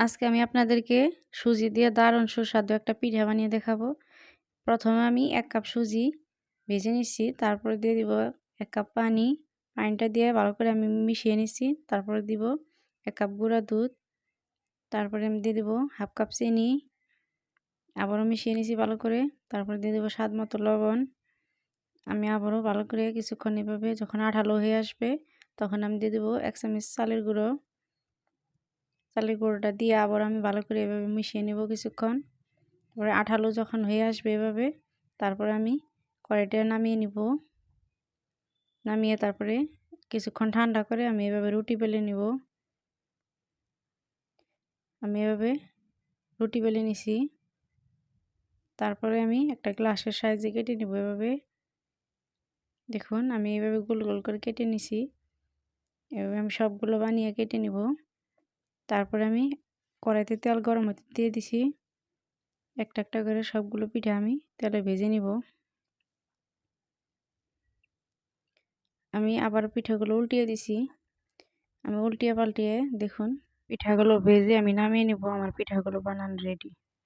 আজকে আমি আপনাদেরকে সুজি দিয়ে দারুণ সুস্বাদু একটা পিঠা বানিয়ে দেখাবো। প্রথমে আমি এক কাপ সুজি ভেজে নিচ্ছি, তারপরে দিয়ে দিব এক কাপ পানি। পানিটা দিয়ে ভালো করে আমি মিশিয়ে নিচ্ছি, তারপরে দিব এক কাপ গুঁড়া দুধ, তারপরে আমি দিয়ে দিব হাফ কাপ চিনি। আবারও মিশিয়ে নিচ্ছি ভালো করে, তারপরে দিয়ে দেবো স্বাদ মতো লবণ। আমি আবারও ভালো করে কিছুক্ষণ এভাবে যখন আঠালো হয়ে আসবে, তখন আমি দিয়ে দেবো এক চামচ চালের গুঁড়ো। চালের গুঁড়োটা দিয়ে আবার আমি ভালো করে এভাবে মিশিয়ে নেব কিছুক্ষণ। তারপরে আঠালো যখন হয়ে আসবে এভাবে, তারপরে আমি কড়াইটা নামিয়ে নিব। নামিয়ে তারপরে কিছুক্ষণ ঠান্ডা করে আমি এভাবে রুটি বেলে নিব। আমি এভাবে রুটি বেলে নিছি। তারপরে আমি একটা গ্লাসের সাইজে কেটে নিব এভাবে। দেখুন, আমি এভাবে গোল গোল করে কেটে নিছি। এভাবে আমি সবগুলো বানিয়ে কেটে নিব। তারপরে আমি কড়াইতে তেল গরম হতে দিয়ে দিছি। একটা একটা করে সবগুলো পিঠে আমি তেলে ভেজে নিব। আমি আবার পিঠাগুলো উল্টিয়ে দিছি। আমি উল্টিয়ে পাল্টিয়ে দেখুন, পিঠাগুলো ভেজে আমি নামিয়ে নিব, আমার পিঠাগুলো বানান রেডি